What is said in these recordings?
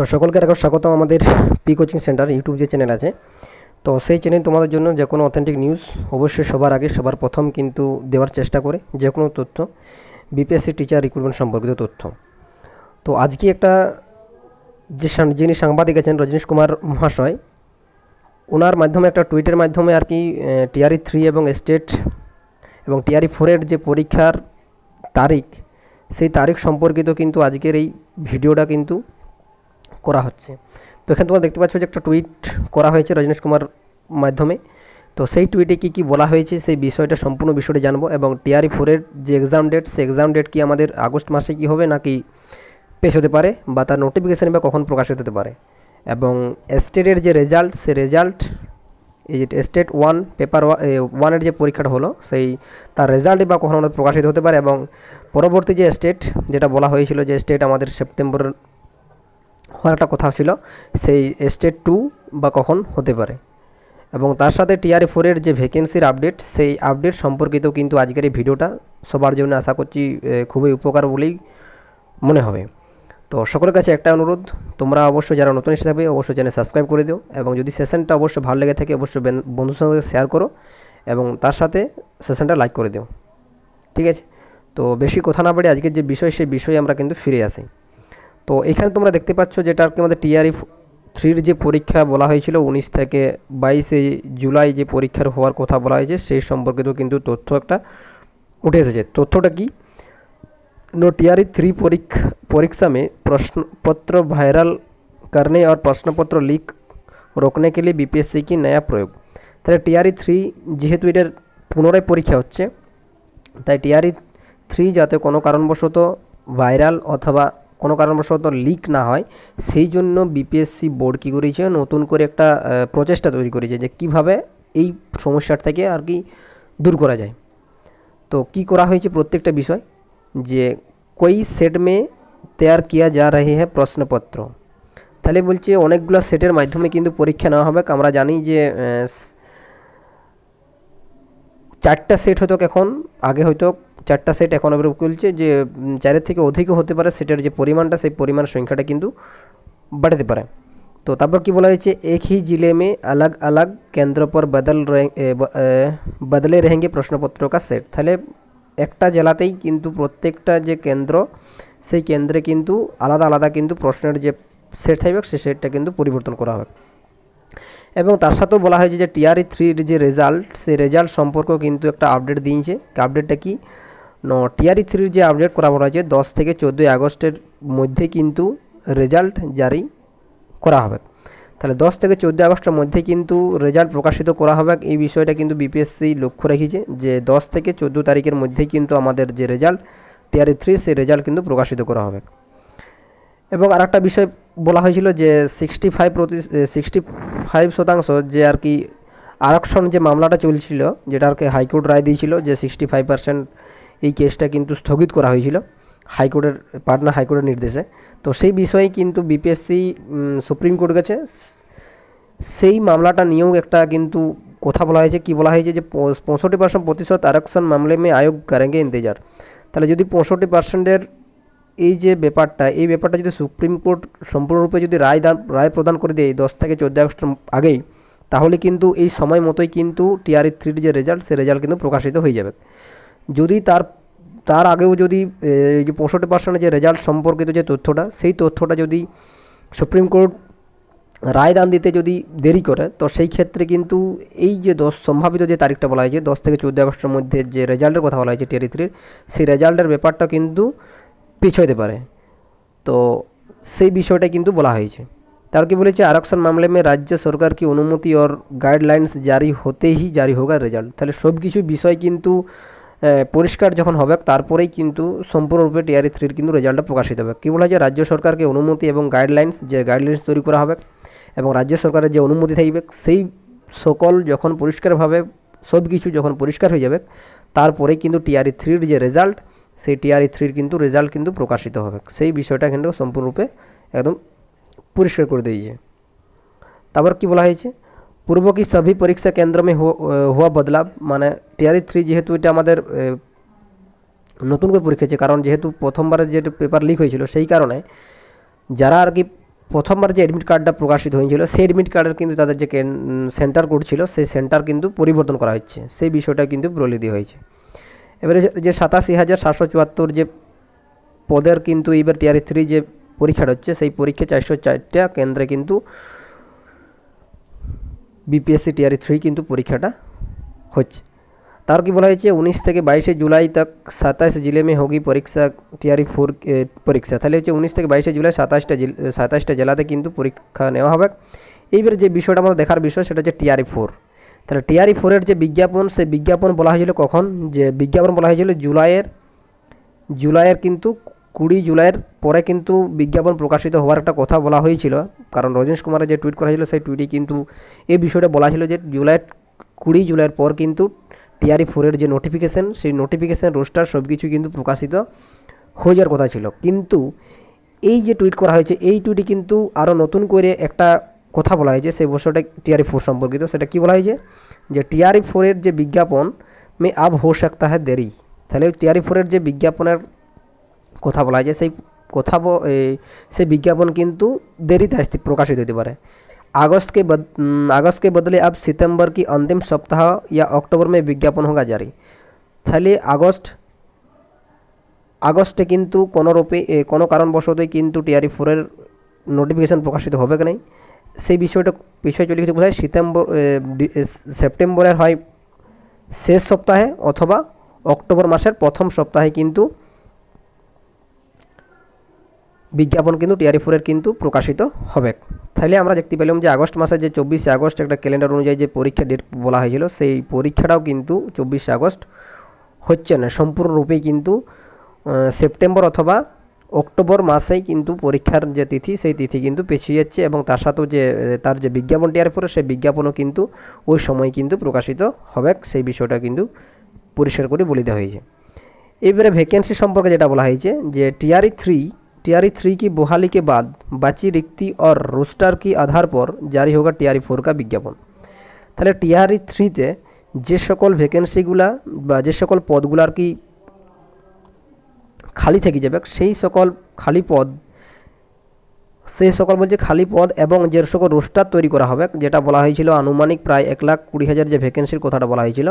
তো সকলকে এখন স্বাগতম আমাদের পি কোচিং সেন্টার ইউটিউব যে চ্যানেল আছে। তো সেই চ্যানেল তোমাদের জন্য যে কোনো অথেন্টিক নিউজ অবশ্যই সবার আগে, সবার প্রথম কিন্তু দেওয়ার চেষ্টা করে যে কোনো তথ্য বিপিএসসি টিচার রিক্রুটমেন্ট সম্পর্কিত তথ্য। তো আজকে একটা যে যিনি সাংবাদিক আছেন রজনীশ কুমার মহাশয়, ওনার মাধ্যমে একটা টুইটের মাধ্যমে আর কি টিআরই থ্রি এবং স্টেট এবং টিআরই ফোরের যে পরীক্ষার তারিখ, সেই তারিখ সম্পর্কিত কিন্তু আজকের এই ভিডিওটা কিন্তু করা হচ্ছে। তো এখানে তোমরা দেখতে পাচ্ছ যে একটা টুইট করা হয়েছে রজনীশ কুমার মাধ্যমে। তো সেই টুইটে কী কী বলা হয়েছে সেই বিষয়টা সম্পূর্ণ বিষয়টা জানব এবং টিআরই ফোরের যে এক্সাম ডেট সেই এক্সাম ডেট কি আমাদের আগস্ট মাসে কি হবে নাকি পেশ হতে পারে বা তার নোটিফিকেশান বা কখন প্রকাশিত হতে পারে। এবং স্টেটের যে রেজাল্ট সেই রেজাল্ট এই যে স্টেট ওয়ান পেপার ওয়ানের যে পরীক্ষাটা হলো, সেই তার রেজাল্টই বা কখন আমাদের প্রকাশিত হতে পারে এবং পরবর্তী যে স্টেট যেটা বলা হয়েছিল যে স্টেট আমাদের সেপ্টেম্বর হওয়ার একটা কথা ছিল, সেই স্টেট টু বা কখন হতে পারে। এবং তার সাথে টিআরএ ফোরের যে ভ্যাকেন্সির আপডেট সেই আপডেট সম্পর্কিত কিন্তু আজকের এই ভিডিওটা সবার জন্য আশা করছি খুবই উপকার বলেই মনে হবে। তো সকলের কাছে একটা অনুরোধ, তোমরা অবশ্যই যারা নতুন এসে থাকবে, অবশ্যই চ্যানেল সাবস্ক্রাইব করে দিও এবং যদি সেশনটা অবশ্যই ভালো লেগে থাকে, অবশ্যই বন্ধুর সঙ্গে শেয়ার করো এবং তার সাথে সেশনটা লাইক করে দিও। ঠিক আছে? তো বেশি কথা না বাড়ি আজকের যে বিষয়, সেই বিষয়ে আমরা কিন্তু ফিরে আসি। তো এখানে তোমরা দেখতে পাচ্ছ যেটা আর কি আমাদের টিআরই থ্রির যে পরীক্ষা বলা হয়েছিল উনিশ থেকে বাইশে জুলাই যে পরীক্ষার হওয়ার কথা বলা হয়েছে সেই সম্পর্কিত কিন্তু তথ্য একটা উঠে এসেছে তথ্যটা কি नो टीआरई थ्री परीक्षा परीक्षा में प्रश्न पत्र वायरल करने और प्रश्न पत्र लीक रोकने के लिए बीपीएससी की नया प्रयोग তাহলে টিআরই থ্রি যেহেতু এটার পুনরায় পরীক্ষা হচ্ছে তাই টিআরই থ্রি যাতে কোনো কারণবশত ভাইরাল অথবা কোনো কারণবশত লিক না হয়, সেই জন্য বিপিএসসি বোর্ড কী করেছে? নতুন করে একটা প্রচেষ্টা তৈরি করেছে যে কীভাবে এই সমস্যার থেকে আর কি দূর করা যায়। তো কি করা হয়েছে প্রত্যেকটা বিষয়? যে কই সেট মে তৈয়ার কিয়া যা রহে হ্যাঁ প্রশ্নপত্র। তাহলে বলছে অনেকগুলো সেটের মাধ্যমে কিন্তু পরীক্ষা নেওয়া হবে। আমরা জানি যে চারটা সেট হয়তো এখন, আগে হয়তো চারটা সেট এখন এবার বলছে যে উম, চারের থেকে অধিকও হতে পারে সেটের যে পরিমাণটা সেই পরিমাণ সংখ্যাটা কিন্তু বাড়াতে পারে তো তারপর কি বলা হয়েছে এক হি जिले में अलग अलग केंद्र पर बदल रहे এ, ব- এ, বদলে रहेंगे প্রশ্নপত্র কা সেট তাহলে একটা জেলাতেই কিন্তু প্রত্যেকটা যে কেন্দ্র সেই কেন্দ্রে কিন্তু আলাদা আলাদা কিন্তু প্রশ্নের যে সেট থাকবে সেই সেটটা কিন্তু পরিবর্তন করা হবে এবং তার সাথেও বলা হয়েছে যে টিআরই থ্রির যে রেজাল্ট সেই রেজাল্ট সম্পর্কেও কিন্তু একটা আপডেট দিয়েছে আপডেটটা কি ন টিআরই থ্রির যে আপডেট করা হয়েছে দশ থেকে চোদ্দোই আগস্টের মধ্যে কিন্তু রেজাল্ট জারি করা হবে। তাহলে দশ থেকে চোদ্দোই আগস্টের মধ্যে কিন্তু রেজাল্ট প্রকাশিত করা হবে। এই বিষয়টা কিন্তু বিপিএসসি লক্ষ্য রেখেছে যে দশ থেকে চোদ্দ তারিখের মধ্যেই কিন্তু আমাদের যে রেজাল্ট টিআরই থ্রি সেই রেজাল্ট কিন্তু প্রকাশিত করা হবে। এবং আর একটা বিষয় বলা হয়েছিল যে সিক্সটি ফাইভ প্রতি সিক্সটি ফাইভ শতাংশ যে আর কি আরক্ষণ যে মামলাটা চলছিল যেটা আর কি হাইকোর্ট রায় দিয়েছিল যে সিক্সটি ফাইভ পার্সেন্ট এই কেসটা কিন্তু স্থগিত করা হয়েছিল হাইকোর্টের, পাটনা হাইকোর্টের নির্দেশে। তো সেই বিষয়ে কিন্তু বিপিএসসি সুপ্রিম কোর্ট গেছে। সেই মামলাটা নিয়েও একটা কিন্তু কথা বলা হয়েছে। কি বলা হয়েছে যে পঁয়ষট্টি পার্সেন্ট প্রতিশত আরক্ষণ মামলে মে আয়োগ করেঙ্গে ইন্তজার। তাহলে যদি পঁয়ষট্টি পার্সেন্টের এই যে ব্যাপারটা, এই ব্যাপারটা যদি সুপ্রিম কোর্ট সম্পূর্ণরূপে যদি রায় দান, রায় প্রদান করে দেয় দশ থেকে চোদ্দ আগস্টের আগেই, তাহলে কিন্তু এই সময় মতোই কিন্তু টিআরই থ্রির যে রেজাল্ট সে রেজাল্ট কিন্তু প্রকাশিত হয়ে যাবে। যদি তার তার আগেও যদি এ, এই যে পঁয়ষট্টি পার্সেন্টের যে রেজাল্ট সম্পর্কিত যে তথ্যটা সেই তথ্যটা যদি সুপ্রিম কোর্ট রায় দান দিতে যদি দেরি করে তো সেই ক্ষেত্রে কিন্তু এই যে দশ সম্ভাবিত যে তারিখটা বলা হয়েছে দশ থেকে চোদ্দো আগস্টের মধ্যে যে রেজাল্টের কথা বলা হয়েছে টিআরই থ্রির সেই রেজাল্টের ব্যাপারটা কিন্তু পিছোতে পারে তো সেই বিষয়টা কিন্তু বলা হয়েছে তার কি বলেছে आरक्षण मामले में राज्य सरकार की অনুমতি और গাইডলাইন্স জারি হতে হি জারি হোগা রেজাল্ট তাহলে সব কিছু বিষয় কিন্তু আহ, পরিষ্কার যখন হবে, তারপরেই কিন্তু সম্পূর্ণরূপে টিআরই থ্রির কিন্তু রেজাল্টটা প্রকাশিত হবে। কী বলা যায়? রাজ্য সরকারকে অনুমতি এবং গাইডলাইন্স যে গাইডলাইন্স তৈরি করা হবে এবং রাজ্য সরকারের যে অনুমতি থাকবে, সেই সকল যখন পরিষ্কারভাবে, সব কিছু যখন পরিষ্কার হয়ে যাবে, তারপরেই কিন্তু টিআরই থ্রির যে রেজাল্ট সেই টিআরই থ্রির কিন্তু রেজাল্ট কিন্তু প্রকাশিত হবে। সেই বিষয়টা কিন্তু সম্পূর্ণরূপে একদম পরিষ্কার করে দিয়েছে। তারপর কি বলা হয়েছে? পূর্ব কি সবই পরীক্ষা কেন্দ্র মে হো- হওয়া বদলাব। মানে টিআরই থ্রি যেহেতু এটা আমাদের নতুন করে পরীক্ষা হচ্ছে কারণ যেহেতু প্রথমবারের যে পেপার লিক হয়েছিল, সেই কারণে যারা আর কি প্রথমবার যে অ্যাডমিট কার্ডটা প্রকাশিত হয়েছিল, সেই অ্যাডমিট কার্ডের কিন্তু তাদের যে সেন্টার কোড ছিল, সেই সেন্টার কিন্তু পরিবর্তন করা হচ্ছে সেই বিষয়টা কিন্তু দেওয়া হয়েছে। এবারে যে- সাতাশি হাজার সাতশো চুয়াত্তর যে পদের কিন্তু এবার টিআরই থ্রি যে পরীক্ষাটা হচ্ছে, সেই পরীক্ষা চারশো চারটা কেন্দ্রে কিন্তু বিপিএসসি টিয়ারি থ্রি কিন্তু পরীক্ষাটা হচ্ছে। তার কি বলা হয়েছে, উনিশ থেকে বাইশে জুলাই তক সাতাশ জেলে মে হোগি পরীক্ষা টিয়ারি ফোর পরীক্ষা। তাহলে হচ্ছে উনিশ থেকে বাইশে জুলাই সাতাশটা সাতাশটা জেলাতে কিন্তু পরীক্ষা নেওয়া হবে। এইবার যে বিষয়টা আমাদের দেখার বিষয়, সেটা হচ্ছে টিআরই ফোর তাহলে টিআরই ফোরের যে বিজ্ঞাপন সে বিজ্ঞাপন বলা হয়েছিল কখন? যে বিজ্ঞাপন বলা হয়েছিল জুলাইয়ের জুলাইয়ের কিন্তু কুড়ি জুলাইয়ের পরে কিন্তু বিজ্ঞাপন প্রকাশিত হওয়ার একটা কথা বলা হয়েছিল। কারণ রজনীশ কুমারের যে টুইট করা হয়েছিল, সেই টুইটে কিন্তু এই বিষয়টা বলা ছিল যে জুলাই, কুড়ি জুলাইয়ের পর কিন্তু টিআরই ফোরের যে নোটিফিকেশান সেই নোটিফিকেশান রোস্টার সব কিছু কিন্তু প্রকাশিত হয়ে যাওয়ার কথা ছিল। কিন্তু এই যে টুইট করা হয়েছে, এই টুইটে কিন্তু আরও নতুন করে একটা কথা বলা হয়েছে, সেই বছরটা টিআরই ফোর সম্পর্কিত। সেটা কী বলা হয়েছে? যে টিআরই ফোরের যে বিজ্ঞাপন মে আব হো সকতা দেরি। তাহলে টিআরই ফোরের যে বিজ্ঞাপনের কথা বলা হয়েছে সেই কথা ব- এ, সেই বিজ্ঞাপন কিন্তু দেরিতে আসতে প্রকাশিত হতে পারে अगस्त के बद उम, अगस्त के बदले अब सितंबर की अंतिम सप्ताह या अक्टूबर में विज्ञापन होगा जारी তাহলে আগস্ট আগস্টে কিন্তু কোনো রূপে এ, কোনো কারণবশতই কিন্তু টিআরই ফোরের নোটিফিকেশান প্রকাশিত হবে কি নাই সেই বিষয়টা বিষয় চলে গেছে কোথায় সিতম্বর এ, ডি- এ, সেপ্টেম্বরের হয় শেষ সপ্তাহে অথবা অক্টোবর মাসের প্রথম সপ্তাহে কিন্তু বিজ্ঞাপন কিন্তু টিআরই ফোরের কিন্তু প্রকাশিত হবে। তাহলে আমরা দেখতে পেলাম যে আগস্ট মাসে যে চব্বিশে আগস্ট একটা ক্যালেন্ডার অনুযায়ী যে পরীক্ষা ডেট বলা হয়েছিল, সেই পরীক্ষাটাও কিন্তু চব্বিশে আগস্ট হচ্ছে না। সম্পূর্ণরূপেই কিন্তু সেপ্টেম্বর অথবা অক্টোবর মাসেই কিন্তু পরীক্ষার যে তিথি, সেই তিথি কিন্তু পেছিয়ে যাচ্ছে এবং তার সাথেও যে, তার যে বিজ্ঞাপন টিয়ার ফোরের সেই বিজ্ঞাপনও কিন্তু ওই সময় কিন্তু প্রকাশিত হবে। সেই বিষয়টা কিন্তু পরিষ্কার করে বলে দেওয়া হয়েছে। এবারে ভ্যাকেন্সি সম্পর্কে যেটা বলা হয়েছে যে, টিআরই থ্রি टीआरई थ्री की बहाली के बाद बची रिक्ति और रोस्टर की आधार पर जारी होगा टीआरई फोर का विज्ञापन তাহলে টিআরই থ্রিতে যে সকল ভ্যাকেন্সিগুলা বা যে সকল পদগুলো আর কি খালি থেকে যাবে সেই সকল খালি পদ সেই সকল বলছে খালি পদ এবং যে সকল রোস্টার তৈরি করা হবে যেটা বলা হয়েছিল আনুমানিক প্রায় এক লাখ কুড়ি হাজার যে ভ্যাকেন্সির কথাটা বলা হয়েছিল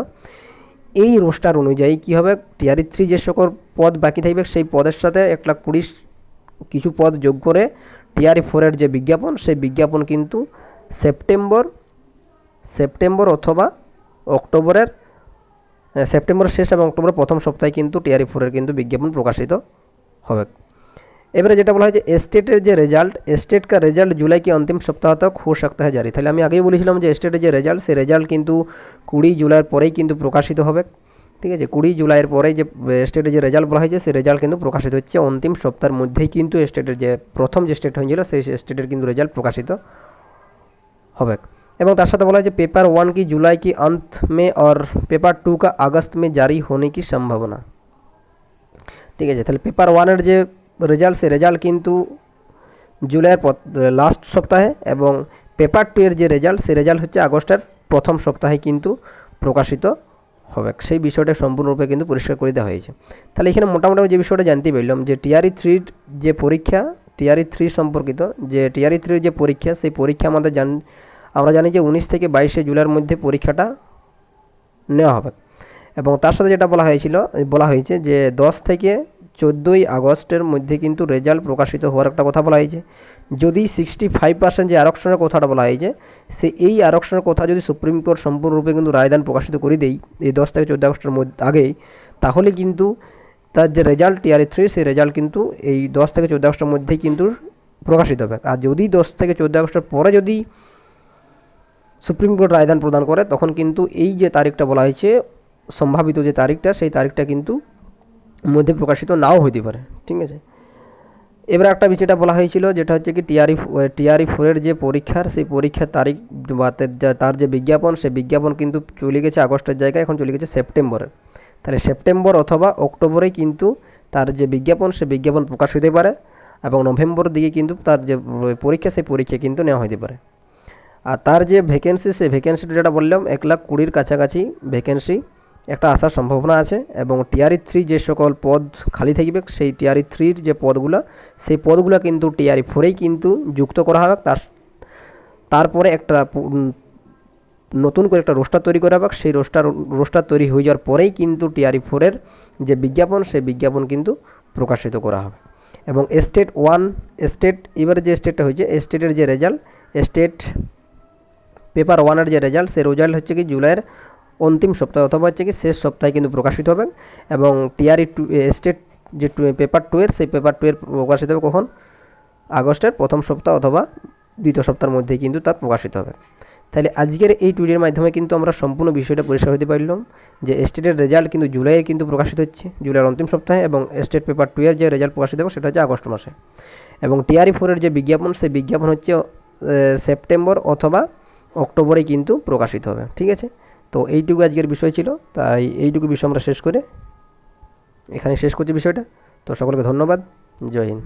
এই রোস্টার অনুযায়ী কী হবে টিআরই থ্রি যে সকল পদ বাকি থাকবে সেই পদের সাথে এক লাখ কুড়ি কিছু পদ যোগ করে টিআরই ফোরের যে বিজ্ঞাপন সেই বিজ্ঞাপন কিন্তু সেপ্টেম্বর সেপ্টেম্বর অথবা অক্টোবরের আহ, সেপ্টেম্বরের শেষ এবং অক্টোবরের প্রথম সপ্তাহে কিন্তু টিআরই ফোরের কিন্তু বিজ্ঞাপন প্রকাশিত হবে এবারে যেটা বলা হয়েছে স্টেটের যে রেজাল্ট স্টেট কা রেজাল্ট জুলাই কি অন্তিম সপ্তাহ তক হো सकता है জারি তাহলে আমি আগেই বলেছিলাম যে স্টেটের যে রেজাল্ট সেই রেজাল্ট কিন্তু কুড়ি জুলাইয়ের পরেই কিন্তু প্রকাশিত হবে ঠিক আছে কুড়ি জুলাইয়ের পরেই যে স্টেটের যে রেজাল্ট বলা হয়েছে সেই রেজাল্ট কিন্তু প্রকাশিত হচ্ছে অন্তিম সপ্তাহের মধ্যেই কিন্তু স্টেটের যে প্রথম যে স্টেট হয়েছিল সেই স্টেটের কিন্তু রেজাল্ট প্রকাশিত হবে এবং তার সাথে বলা হয়েছে পেপার ওয়ান কি जुलाई की अंत में और पेपर टू का अगस्त में जारी होने की संभावना ঠিক আছে তাহলে পেপার ওয়ানের যে রেজাল্ট সেই রেজাল্ট কিন্তু জুলাইয়ের লাস্ট সপ্তাহে এবং পেপার টু এর যে রেজাল্ট সেই রেজাল্ট হচ্ছে আগস্টের প্রথম সপ্তাহে কিন্তু প্রকাশিত হবে। সেই বিষয়টা সম্পূর্ণরূপে কিন্তু পরিষ্কার করে দেওয়া হয়েছে। তাহলে এখানে মোটামুটি যে বিষয়টা জানতে পারলাম যে টিআরই থ্রির যে পরীক্ষা, টিআরই থ্রি সম্পর্কিত যে টিআরই থ্রির যে পরীক্ষা, সেই পরীক্ষা আমাদের জান আমরা জানি যে উনিশ থেকে বাইশে জুলাইয়ের মধ্যে পরীক্ষাটা নেওয়া হবে। এবং তার সাথে যেটা বলা হয়েছিল, বলা হয়েছে যে দশ থেকে চোদ্দোই আগস্টের মধ্যে কিন্তু রেজাল্ট প্রকাশিত হওয়ার একটা কথা বলা হয়েছে। যদি সিক্সটি ফাইভ পার্সেন্ট যে আরক্ষণের কথাটা বলা হয়েছে সে এই আরক্ষণের কথা যদি সুপ্রিম কোর্ট সম্পূর্ণরূপে কিন্তু রায়দান প্রকাশিত করে দেই, এই দশ থেকে চোদ্দ আগস্টের মধ্যে আগেই তাহলে কিন্তু তার যে রেজাল্ট টিআরএ থ্রি সেই রেজাল্ট কিন্তু এই দশ থেকে চোদ্দ আগস্টের মধ্যেই কিন্তু প্রকাশিত হবে। আর যদি দশ থেকে চোদ্দ আগস্টের পরে যদি সুপ্রিম কোর্ট রায়দান প্রদান করে, তখন কিন্তু এই যে তারিখটা বলা হয়েছে, সম্ভাবিত যে তারিখটা, সেই তারিখটা কিন্তু মধ্যে প্রকাশিত নাও হইতে পারে। ঠিক আছে? এবার একটা বিষয়টা বলা হয়েছিল, যেটা হচ্ছে কি টিআরই টিআরই ফোরের যে পরীক্ষার, সেই পরীক্ষার তারিখ বা তার যে বিজ্ঞাপন, সেই বিজ্ঞাপন কিন্তু চলে গেছে আগস্টের জায়গায়, এখন চলে গেছে সেপ্টেম্বরে। তাহলে সেপ্টেম্বর অথবা অক্টোবরেই কিন্তু তার যে বিজ্ঞাপন সে বিজ্ঞাপন প্রকাশ হতে পারে এবং নভেম্বর দিকে কিন্তু তার যে পরীক্ষা, সেই পরীক্ষা কিন্তু নেওয়া হতে পারে। আর তার যে ভ্যাকেন্সি সেই ভ্যাকেন্সিটা যেটা বললাম, এক লাখ কুড়ির কাছাকাছি ভ্যাকেন্সি একটা আসার সম্ভাবনা আছে এবং টিআরই থ্রি যে সকল পদ খালি থাকবে, সেই টিআরই থ্রির যে পদগুলো, সেই পদগুলো কিন্তু টিআরই ফোরেই কিন্তু যুক্ত করা হবে। তার, তারপরে একটা নতুন করে একটা রোস্টার তৈরি করা হবে। সেই রোস্টার রোস্টার তৈরি হয়ে যাওয়ার পরেই কিন্তু টিআরই ফোরের যে বিজ্ঞাপন, সেই বিজ্ঞাপন কিন্তু প্রকাশিত করা হবে। এবং স্টেট ওয়ান স্টেট এবারে যে স্টেটটা হয়েছে স্টেটের যে রেজাল্ট স্টেট পেপার ওয়ানের যে রেজাল্ট সেই রেজাল্ট হচ্ছে কি, জুলাইয়ের অন্তিম সপ্তাহে অথবা হচ্ছে কি শেষ সপ্তাহে কিন্তু প্রকাশিত হবে এবং টিআরই টু স্টেট যে টু পেপার টু এর, সেই পেপার টু এর প্রকাশিত হবে কখন? আগস্টের প্রথম সপ্তাহ অথবা দ্বিতীয় সপ্তাহের মধ্যে কিন্তু তার প্রকাশিত হবে। তাহলে আজকের এই টুইটের মাধ্যমে কিন্তু আমরা সম্পূর্ণ বিষয়টা পরিষ্কার হতে পারলাম যে স্টেটের রেজাল্ট কিন্তু জুলাইয়ে কিন্তু প্রকাশিত হচ্ছে, জুলাইয়ের অন্তিম সপ্তাহে এবং স্টেট পেপার টু এর যে রেজাল্ট প্রকাশিত হবে সেটা হচ্ছে আগস্ট মাসে। এবং টিআরই ফোরের যে বিজ্ঞাপন, সেই বিজ্ঞাপন হচ্ছে সেপ্টেম্বর অথবা অক্টোবরে কিন্তু প্রকাশিত হবে, ঠিক আছে? তো এইটুকু আজকের বিষয় ছিল। তাই এইটুকু বিষয় আমরা শেষ করে এখানে শেষ করছি বিষয়টা। তো সকলকে ধন্যবাদ। জয় হিন্দ।